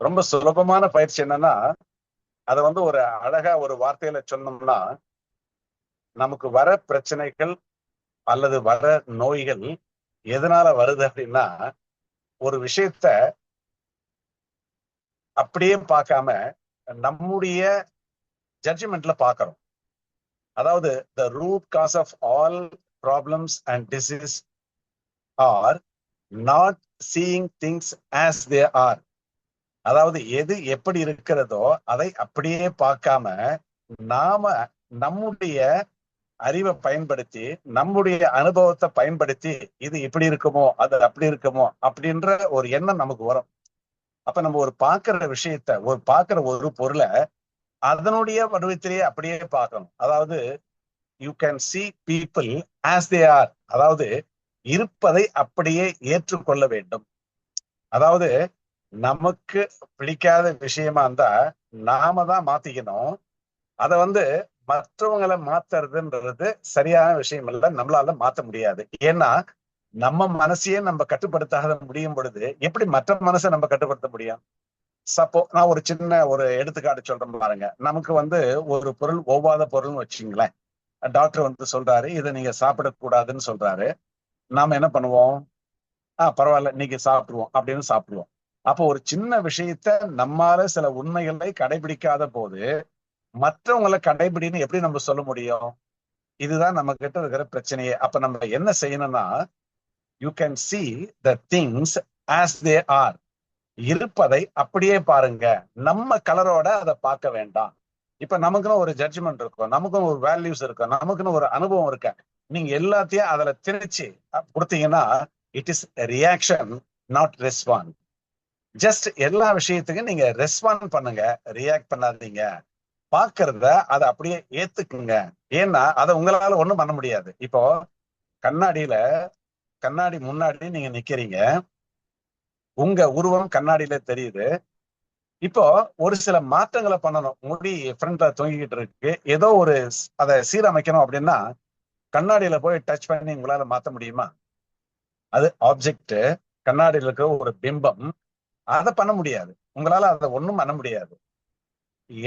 ரொம்ப சுலபமான பயிற்சி என்னன்னா அதை வந்து ஒரு அழகா ஒரு வார்த்தையில சொன்னோம்னா நமக்கு வர பிரச்சனைகள் அல்லது வர நோய்கள் எதனால வருது அப்படின்னா ஒரு விஷயத்த அப்படியே பார்க்காம நம்முடைய ஜட்ஜ்மெண்ட்ல பாக்குறோம் அதாவது the root cause of all problems and disease are not seeing things as they are அதாவது எது எப்படி இருக்கிறதோ அதை அப்படியே பார்க்காம நாம நம்முடைய அறிவை பயன்படுத்தி நம்முடைய அனுபவத்தை பயன்படுத்தி இது இப்படி இருக்குமோ அது அப்படி இருக்குமோ அப்படின்ற ஒரு எண்ணம் நமக்கு வரும். அப்ப நம்ம ஒரு பார்க்கிற விஷயத்த ஒரு பார்க்கிற ஒரு பொருளை அதனுடைய வடிவத்திலேயே அப்படியே பார்க்கணும். அதாவது you can see people as they are அதாவது இருப்பதை அப்படியே ஏற்றுக்கொள்ள வேண்டும். அதாவது நமக்கு பிடிக்காத விஷயமா இருந்தா நாம தான் மாத்திக்கணும். அத வந்து மற்றவங்களை மாத்துறதுன்றது சரியான விஷயம் இல்ல. நம்மளால மாத்த முடியாது. ஏன்னா நம்ம மனசையே நம்ம கட்டுப்படுத்தாத முடியும் பொழுது எப்படி மற்ற மனசை நம்ம கட்டுப்படுத்த முடியும்? சப்போ நான் ஒரு சின்ன ஒரு எடுத்துக்காட்டு சொல்றேன் பாருங்க. நமக்கு வந்து ஒரு பொருள் ஒவ்வாத பொருள்னு வச்சுங்களேன் டாக்டர் வந்து சொல்றாரு இதை நீங்க சாப்பிடக்கூடாதுன்னு சொல்றாரு. நாம என்ன பண்ணுவோம்? ஆஹ் பரவாயில்ல நீங்க சாப்பிடுவோம் அப்படின்னு சாப்பிடுவோம். அப்போ ஒரு சின்ன விஷயத்த நம்மால சில உண்மைகளை கடைபிடிக்காத போது மற்றவங்களை கடைபிடின்னு எப்படி நம்ம சொல்ல முடியும்? இதுதான் நம்ம கிட்ட இருக்கிற பிரச்சனையே. அப்ப நம்ம என்ன செய்யணும்னா you can see the things as they are இருப்பதை அப்படியே பாருங்க. நம்ம கலரோட அதை பார்க்க வேண்டாம். இப்ப நமக்குன்னு ஒரு ஜட்ஜ்மெண்ட் இருக்கும். நமக்குன்னு ஒரு வேல்யூஸ் இருக்கும். நமக்குன்னு ஒரு அனுபவம் இருக்கு. நீங்க எல்லாத்தையும் அதுல திணிச்சு கொடுத்தீங்கன்னா it is reaction not respond just எல்லா விஷயத்துக்கும் நீங்க ரெஸ்பாண்ட் பண்ணுங்க ரியாக்ட் பண்ணாதீங்க. பாக்குறத அதை அப்படியே ஏத்துக்குங்க. ஏன்னா அதை உங்களால ஒண்ணும் பண்ண முடியாது. இப்போ கண்ணாடியில கண்ணாடி முன்னாடி நீங்க நிக்கிறீங்க. உங்க உருவம் கண்ணாடியில தெரியுது. இப்போ ஒரு சில மாற்றங்களை பண்ணணும். முடி ஃப்ரண்ட்ல தொங்கிக்கிட்டு இருக்கு. ஏதோ ஒரு அதை சீரமைக்கணும் அப்படின்னா கண்ணாடியில போய் டச் பண்ணி உங்களால மாத்த முடியுமா? அது ஆப்ஜெக்ட் கண்ணாடியில இருக்கிற ஒரு பிம்பம் அதை பண்ண முடியாது. உங்களால அதை ஒண்ணும் பண்ண முடியாது.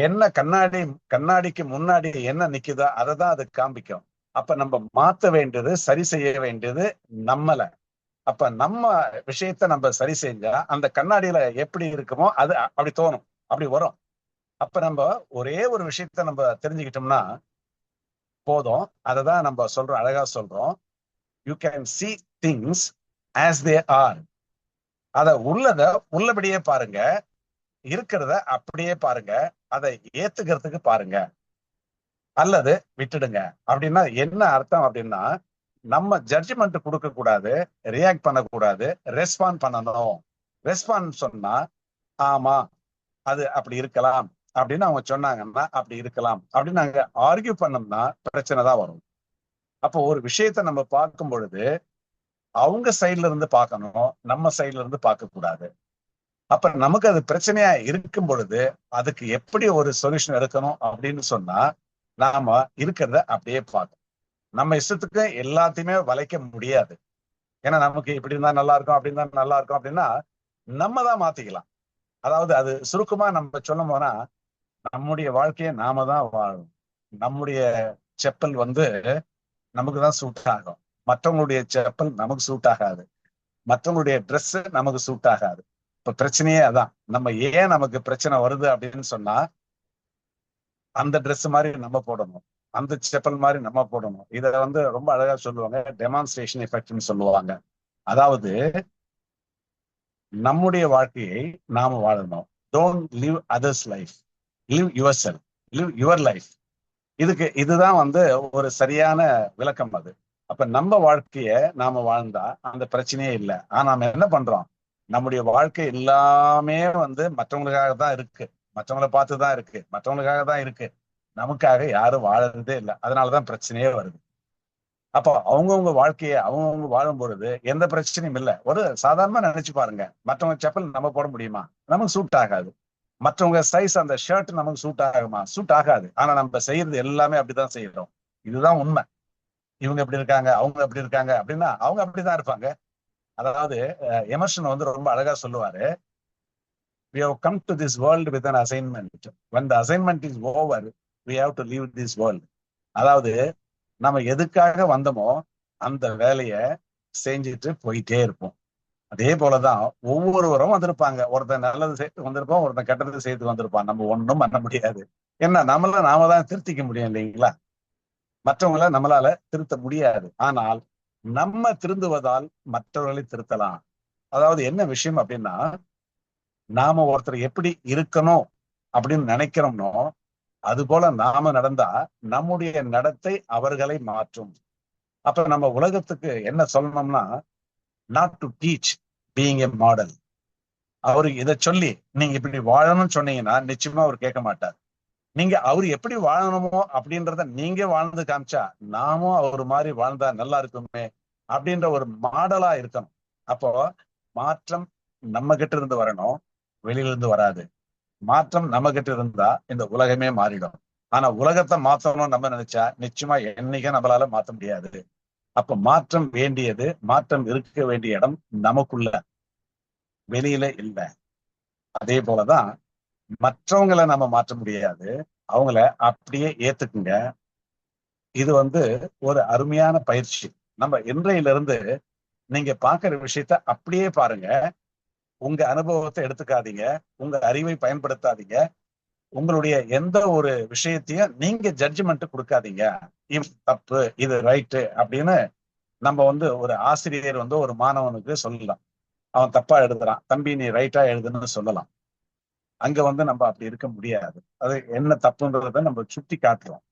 என்ன கண்ணாடி கண்ணாடிக்கு முன்னாடி என்ன நிக்குதோ அதை தான் அது காண்பிக்கும் அப்ப நம்ம மாத்த வேண்டியது சரி செய்ய வேண்டியது நம்மள. அப்ப நம்ம விஷயத்த நம்ம சரி செஞ்சா அந்த கண்ணாடியில எப்படி இருக்குமோ அது அப்படி தோணும். அப்படி வரும். அப்ப நம்ம ஒரே ஒரு விஷயத்த நம்ம தெரிஞ்சுக்கிட்டோம்னா போதும். அதை தான் நம்ம சொல்றோம் அழகா சொல்றோம். You can see things as they are அத உள்ளத உள்ளபடியே பாருங்க. இருக்கிறத அப்படியே பாருங்க. அதை ஏத்துக்கிறதுக்கு பாருங்க. அல்லது விட்டுடுங்க. அப்படின்னா என்ன அர்த்தம் அப்படின்னா நம்ம ஜட்ஜ்மெண்ட் கொடுக்க கூடாது ரியாக்ட் பண்ணக்கூடாது ரெஸ்பாண்ட் பண்ணணும். ரெஸ்பாண்ட் சொன்னா ஆமா அது அப்படி இருக்கலாம். அப்படின்னு அவங்க சொன்னாங்கன்னா அப்படி இருக்கலாம். அப்படின்னு நாங்க ஆர்கியூ பண்ணோம்னா பிரச்சனை தான் வரும். அப்போ ஒரு விஷயத்த நம்ம பார்க்கும் பொழுது அவங்க சைட்ல இருந்து பார்க்கணும் நம்ம சைட்ல இருந்து பார்க்க கூடாது. அப்ப நமக்கு அது பிரச்சனையா இருக்கும் பொழுது அதுக்கு எப்படி ஒரு சொல்யூஷன் எடுக்கணும் அப்படின்னு சொன்னா நாம இருக்கிறத அப்படியே பார்க்கணும். நம்ம இஷ்டத்துக்கு எல்லாத்தையுமே வளைக்க முடியாது. ஏன்னா நமக்கு இப்படி இருந்தா நல்லா இருக்கும் அப்படி இருந்தா நல்லா இருக்கும் அப்படின்னா நம்ம தான் மாத்திக்கலாம். அதாவது அது சுருக்கமா நம்ம சொல்ல போனா நம்முடைய வாழ்க்கையை நாம தான் வாழும் நம்முடைய செப்பல் வந்து நமக்கு தான் சூட் ஆகும். மற்றவங்களுடைய செப்பல் நமக்கு சூட் ஆகாது. மற்றவங்களுடைய ட்ரெஸ் நமக்கு சூட் ஆகாது. இப்ப பிரச்சனையே அதான். நம்ம ஏன் நமக்கு பிரச்சனை வருது அப்படின்னு சொன்னா அந்த ட்ரெஸ் மாதிரி நம்ம போடணும். அந்த செப்பல் மாதிரி நம்ம போடணும். இத வந்து ரொம்ப அழகா சொல்லுவாங்க. டெமான்ஸ்ட்ரேஷன் எஃபெக்ட்னு சொல்லுவாங்க. அதாவது நம்முடைய வாழ்க்கையை நாம வாழணும். Don't live others life live your self live your life இதுக்கு இதுதான் வந்து ஒரு சரியான விளக்கம் அது. அப்ப நம்ம வாழ்க்கைய நாம வாழ்ந்தா அந்த பிரச்சனையே இல்லை. ஆனா நாம என்ன பண்றோம்? நம்முடைய வாழ்க்கை எல்லாமே வந்து மற்றவங்களுக்காக தான் இருக்கு. மற்றவங்களை பார்த்து தான் இருக்கு. மற்றவங்களுக்காக தான் இருக்கு. நமக்காக யாரும் வாழறதே இல்லை. அதனாலதான் பிரச்சனையே வருது. அப்போ அவங்கவுங்க வாழ்க்கையை அவங்கவுங்க வாழும் பொழுது எந்த பிரச்சனையும் இல்லை. ஒரு சாதாரணமா நினைச்சு பாருங்க. மற்றவங்க செப்பல் நம்ம போட முடியுமா? நமக்கு சூட் ஆகாது. மற்றவங்க சைஸ் அந்த ஷர்ட் நமக்கு சூட் ஆகுமா? சூட் ஆகாது. ஆனா நம்ம செய்யறது எல்லாமே அப்படிதான் செய்யறோம் இதுதான் உண்மை. இவங்க எப்படி இருக்காங்க அவங்க எப்படி இருக்காங்க அப்படின்னா அவங்க அப்படிதான் இருப்பாங்க. அதாவது எமர்ஷன் வந்து ரொம்ப அழகா சொல்லுவாரு we have come to this world with an assignment. When the assignment is over we have to leave this world. அதாவது நம்ம எதுக்காக வந்தோமோ அந்த வேலையை செஞ்சுட்டு போயிட்டே இருப்போம். அதே போலதான் ஒவ்வொருவரும் வந்திருப்பாங்க. ஒருத்தன் நல்லது சேர்த்து வந்திருப்பான் ஒருத்தன் கெட்டது சேர்த்து வந்திருப்பான். நம்ம ஒண்ணும் பண்ண முடியாது. என்ன நம்மள நாம தான் திருத்திக்க முடியும் இல்லைங்களா? மற்றவங்கள நம்மளால திருத்த முடியாது. ஆனால் நம்ம திருந்துவதால் மற்றவர்களை திருத்தலாம். அதாவது என்ன விஷயம் அப்படின்னா நாம ஒருத்தர் எப்படி இருக்கணும் அப்படின்னு நினைக்கிறோம்னோ அது போல நாம நடந்தா நம்முடைய நடத்தை அவர்களை மாற்றும். அப்ப நம்ம உலகத்துக்கு என்ன சொல்லணும்னா not to teach being a model அவருக்கு இதை சொல்லி நீங்க இப்படி வாழணும்னு சொன்னீங்கன்னா நிச்சயமா அவர் கேட்க மாட்டார். நீங்க அவர் எப்படி வாழணுமோ அப்படின்றத நீங்க வாழ்ந்து காமிச்சா நாமும் அவர் மாதிரி வாழ்ந்தா நல்லா இருக்குமே அப்படின்ற ஒரு மாடலா இருக்கணும். அப்போ மாற்றம் நம்ம கிட்ட இருந்து வரணும் வெளியில இருந்து வராது. மாற்றம் நம்ம கிட்ட இருந்தா இந்த உலகமே மாறிடும். ஆனா உலகத்தை மாத்தணும்னு நம்ம நினைச்சா நிச்சயமா என்னைக்கும் நம்மளால மாத்த முடியாது. அப்ப மாற்றம் வேண்டியது மாற்றம் இருக்க வேண்டிய இடம் நமக்குள்ள வெளியில இல்லை. அதே போலதான் மற்றவங்களை நம்ம மாற்ற முடியாது. அவங்கள அப்படியே ஏத்துக்குங்க. இது வந்து ஒரு அருமையான பயிற்சி. நம்ம இன்றையில இருந்து நீங்க பாக்குற விஷயத்த அப்படியே பாருங்க. உங்க அனுபவத்தை எடுத்துக்காதீங்க. உங்க அறிவை பயன்படுத்தாதீங்க. உங்களுடைய எந்த ஒரு விஷயத்தையும் நீங்க ஜட்ஜ்மெண்ட் கொடுக்காதீங்க. இது தப்பு இது ரைட்டு அப்படின்னு நம்ம வந்து ஒரு ஆசிரியர் வந்து ஒரு மாணவனுக்கு சொல்லலாம். அவன் தப்பா எழுதுறான். தம்பி நீ ரைட்டா எழுதுன்னு சொல்லலாம். அங்க வந்து நம்ம அப்படி இருக்க முடியாது. அது என்ன தப்புன்றத நம்ம சுட்டி காட்டுறோம்.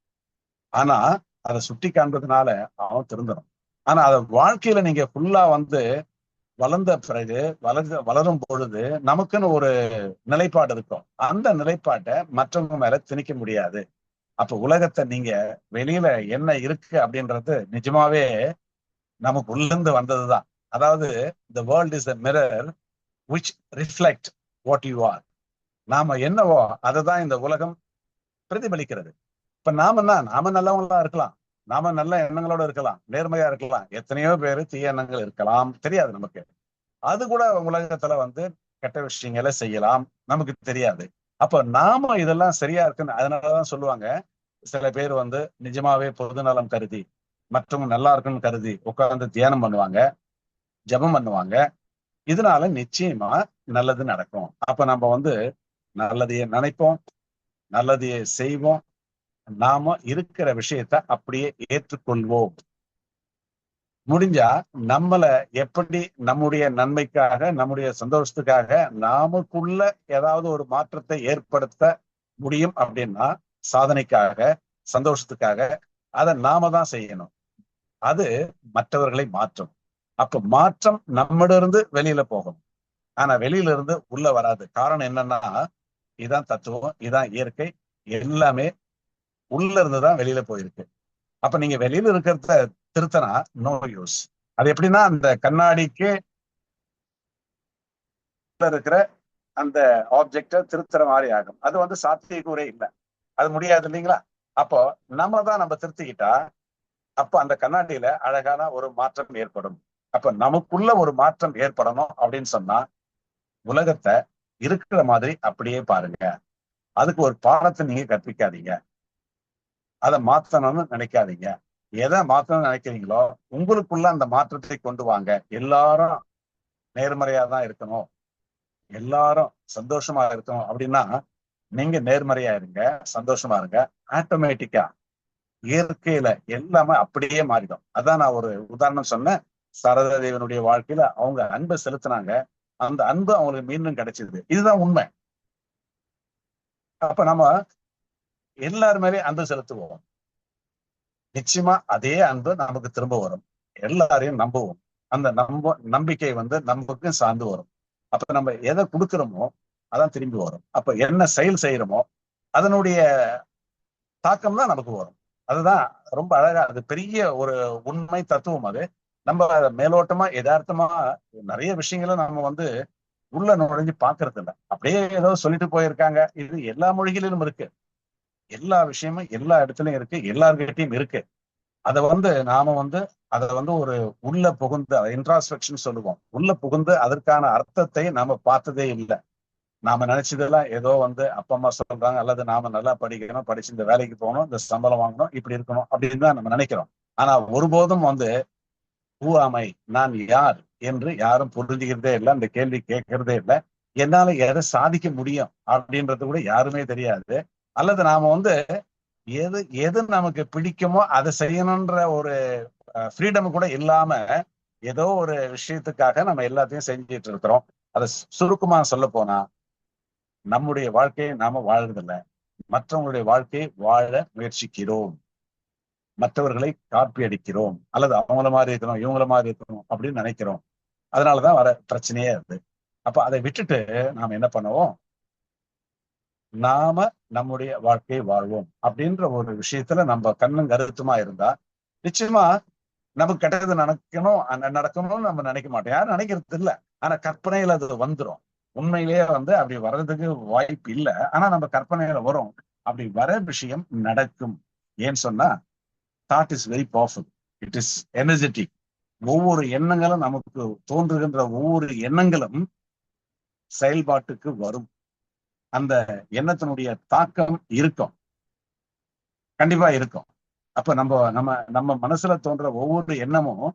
ஆனா அதை சுட்டி காண்பதுனால அவன் திருந்தணும் ஆனா அதை வாழ்க்கையில நீங்க ஃபுல்லா வந்து வளர்ந்த பிறகு வளர்ந்த வளரும் பொழுது நமக்குன்னு ஒரு நிலைப்பாடு இருக்கும். அந்த நிலைப்பாட்டை மற்றவங்க மேல திணிக்க முடியாது. அப்ப உலகத்தை நீங்க வெளியில என்ன இருக்கு அப்படின்றது நிஜமாவே நமக்கு உள்ளிருந்து வந்ததுதான். அதாவது the world is a mirror which reflect what you are நாம என்னவோ அதை தான் இந்த உலகம் பிரதிபலிக்கிறது. இப்ப நாம தான் நாம நல்லவங்களா இருக்கலாம். நாம நல்ல எண்ணங்களோட இருக்கலாம். நேர்மையா இருக்கலாம். எத்தனையோ பேரு தீய எண்ணங்கள் இருக்கலாம். தெரியாது நமக்கு. அது கூட உலகத்துல வந்து கெட்ட விஷயங்களை செய்யலாம். நமக்கு தெரியாது. அப்ப நாம இதெல்லாம் சரியா இருக்குன்னு அதனாலதான் சொல்லுவாங்க. சில பேர் வந்து நிஜமாவே பொதுநலம் கருதி மற்றவங்க நல்லா இருக்குன்னு கருதி உட்கார்ந்து தியானம் பண்ணுவாங்க ஜபம் பண்ணுவாங்க. இதனால நிச்சயமா நல்லது நடக்கும். அப்ப நம்ம வந்து நல்லதையே நினைப்போம் நல்லதையே செய்வோம். நாம இருக்கிற விஷயத்த அப்படியே ஏற்றுக்கொள்வோம். முடிஞ்சா நம்மள எப்படி நம்முடைய நன்மைக்காக நம்முடைய சந்தோஷத்துக்காக நாமக்குள்ள ஏதாவது ஒரு மாற்றத்தை ஏற்படுத்த முடியும் அப்படின்னா சாதனைக்காக சந்தோஷத்துக்காக அதை நாம தான் செய்யணும். அது மற்றவர்களை மாற்றும். அப்ப மாற்றம் நம்மிட வெளியில போகணும் ஆனா வெளியில இருந்து உள்ள வராது. காரணம் என்னன்னா இதான் தத்துவம் இதான் இயற்கை எல்லாமே உள்ள இருந்துதான் வெளியில போயிருக்கு. அப்ப நீங்க வெளியில இருக்கிறத திருத்தனா நோ யூஸ் அது எப்படின்னா அந்த கண்ணாடிக்கு இருக்கிற அந்த ஆப்ஜெக்ட திருத்துற மாதிரி ஆகும். அது வந்து சாத்தியக்கூறே இல்லை. அது முடியாது இல்லைங்களா? அப்போ நம்ம தான் நம்ம திருத்திக்கிட்டா அப்ப அந்த கண்ணாடியில அழகான ஒரு மாற்றம் ஏற்படும். அப்ப நமக்குள்ள ஒரு மாற்றம் ஏற்படணும் அப்படின்னு சொன்னா உலகத்தை இருக்கிற மாதிரி அப்படியே பாருங்க. அதுக்கு ஒரு பாடத்தை நீங்க கற்பிக்காதீங்க. அதை மாத்தணும்னு நினைக்காதீங்க. எதை மாத்தணும்னு நினைக்கிறீங்களோ உங்களுக்குள்ள அந்த மாற்றத்தை கொண்டு வாங்க. எல்லாரும் நேர்மறையா தான் இருக்கணும். எல்லாரும் சந்தோஷமா இருக்கணும். அப்படின்னா நீங்க நேர்மறையா இருங்க சந்தோஷமா இருங்க. ஆட்டோமேட்டிக்கா இயற்கையில எல்லாமே அப்படியே மாறிடும். அதான் நான் ஒரு உதாரணம் சொன்னேன். சரத தேவனுடைய வாழ்க்கையில அவங்க அன்பை செலுத்தினாங்க. அந்த அன்பு அவங்களுக்கு மீண்டும் கிடைச்சது. இதுதான் உண்மை. அப்ப நம்ம எல்லார் மேலேயும் அன்பு செலுத்துவோம். நிச்சயமா அதே அன்பு நமக்கு திரும்ப வரும். எல்லாரையும் நம்புவோம். அந்த நம்ப நம்பிக்கை வந்து நமக்கும் சார்ந்து வரும். அப்ப நம்ம எதை கொடுக்குறோமோ அதான் திரும்பி வரும். அப்ப என்ன செயல் செய்யறோமோ அதனுடைய தாக்கம் தான் நமக்கு வரும். அதுதான் ரொம்ப அழகா அது பெரிய ஒரு உண்மை தத்துவம் அது. நம்ம மேலோட்டமா யதார்த்தமா நிறைய விஷயங்களை நம்ம வந்து உள்ள நுழைஞ்சு பாக்குறது இல்லை அப்படியே ஏதோ சொல்லிட்டு போயிருக்காங்க. இது எல்லா மொழிகளிலும் இருக்கு. எல்லா விஷயமும் எல்லா இடத்துலயும் இருக்கு. எல்லார்கிட்டையும் இருக்கு. அதை வந்து நாம வந்து அதை வந்து ஒரு உள்ள புகுந்து இன்ட்ராஸ்பெக்ஷன் சொல்லுவோம். உள்ள புகுந்து அதற்கான அர்த்தத்தை நாம பார்த்ததே இல்லை. நாம நினைச்சதெல்லாம் ஏதோ வந்து அப்பா அம்மா சொல்றாங்க. அல்லது நாம நல்லா படிக்கணும் படிச்சு இந்த வேலைக்கு போகணும் இந்த சம்பளம் வாங்கணும் இப்படி இருக்கணும் அப்படின்னு தான் நம்ம நினைக்கிறோம். ஆனா ஒருபோதும் வந்து பூவாமை நான் யார் என்று யாரும் புரிஞ்சுக்கிறதே இல்லை அந்த கேள்வி கேட்கறதே இல்லை. என்னால எதை சாதிக்க முடியும் அப்படின்றது கூட யாருமே தெரியாது. அல்லது நாம வந்து எது எது நமக்கு பிடிக்குமோ அதை செய்யணுன்ற ஒரு ஃப்ரீடம் கூட இல்லாம ஏதோ ஒரு விஷயத்துக்காக நம்ம எல்லாத்தையும் செஞ்சுட்டு இருக்கிறோம். அதை சுருக்கமா சொல்ல போனா நம்முடைய வாழ்க்கையை நாம வாழ்றதில்ல மற்றவங்களுடைய வாழ்க்கையை வாழ முயற்சிக்கிறோம். மற்றவர்களை காப்பி அடிக்கிறோம் அல்லது அவங்கள மாதிரி இருக்கணும் இவங்கள மாதிரி இருக்கணும் அப்படின்னு நினைக்கிறோம். அதனாலதான் வர பிரச்சனையே அது. அப்ப அதை விட்டுட்டு நாம என்ன பண்ணுவோம்? நாம நம்முடைய வாழ்க்கையை வாழ்வோம் அப்படின்ற ஒரு விஷயத்துல நம்ம கண்ணும் கருத்துமா இருந்தா நிச்சயமா நமக்கு கெட்டது நடக்கணும் நடக்கணும்னு நம்ம நினைக்க மாட்டோம். யாரும் நினைக்கிறது இல்லை. ஆனா கற்பனையில அது வந்துடும் உண்மையிலேயே வந்து அப்படி வர்றதுக்கு வாய்ப்பு இல்லை. ஆனா நம்ம கற்பனையில வரும். அப்படி வர விஷயம் நடக்கும். ஏன்னு சொன்னா thought is very powerful it is energetic ஒவ்வொரு எண்ணங்களும் நமக்கு தோன்றுகின்ற ஒவ்வொரு எண்ணங்களும் செயல்பாட்டுக்கு வரும். அந்த எண்ணத்தினுடைய தாக்கம் இருக்கும். கண்டிப்பா இருக்கும். அப்ப நம்ம நம்ம நம்ம மனசுல தோன்ற ஒவ்வொரு எண்ணமும்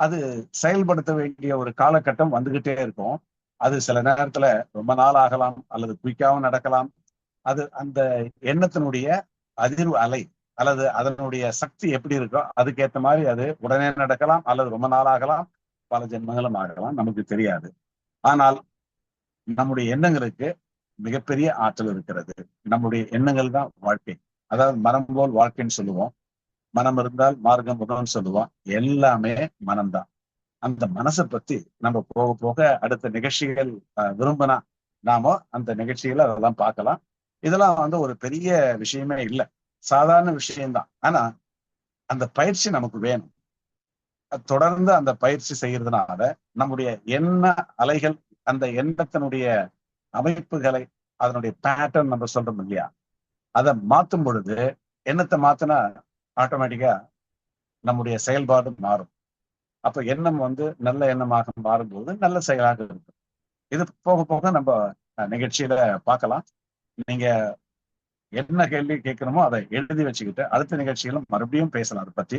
அது செயல்படுத்த வேண்டிய ஒரு காலகட்டம் வந்துகிட்டே இருக்கும். அது சில நேரத்துல ரொம்ப நாள் ஆகலாம் அல்லது குயிக்காவும் நடக்கலாம். அது அந்த எண்ணத்தினுடைய அதிர்வு அலை. அல்லது அதனுடைய சக்தி எப்படி இருக்கோ அதுக்கேற்ற மாதிரி அது உடனே நடக்கலாம் அல்லது ரொம்ப நாளாகலாம் பல ஜென்மங்களும் ஆகலாம் நமக்கு தெரியாது. ஆனால் நம்முடைய எண்ணங்களுக்கு மிகப்பெரிய ஆற்றல் இருக்கிறது. நம்முடைய எண்ணங்கள் தான் வாழ்க்கை. அதாவது மனம் போல் வாழ்க்கைன்னு சொல்லுவோம். மனம் இருந்தால் மார்க்கம் உணவுன்னு சொல்லுவோம். எல்லாமே மனம்தான் அந்த மனசை பத்தி நம்ம போக போக அடுத்த நிகழ்ச்சிகள் விரும்பினா நாம அந்த நிகழ்ச்சிகளை அதெல்லாம் பார்க்கலாம். இதெல்லாம் வந்து ஒரு பெரிய விஷயமே இல்லை. சாதாரண விஷயம்தான். ஆனா அந்த பயிற்சி நமக்கு வேணும். தொடர்ந்து அந்த பயிற்சி செய்யறதுனால நம்முடைய எண்ண அலைகள் அந்த எண்ணத்தினுடைய அமைப்புகளை அதனுடைய பேட்டர்ன் நம்ம சொல்றோம் இல்லையா? அதை மாத்தும் பொழுது எண்ணத்தை மாத்தினா ஆட்டோமேட்டிக்கா நம்முடைய செயல்பாடு மாறும். அப்ப எண்ணம் வந்து நல்ல எண்ணமாக மாறும்போது நல்ல செயலாக இருக்கும். இது போக போக நம்ம நிகழ்ச்சியில பார்க்கலாம். நீங்க என்ன கேள்வி கேட்கணுமோ அதை எழுதி வச்சுக்கிட்டு அடுத்த நிகழ்ச்சியிலும் மறுபடியும் பேசலாம். அதை பத்தி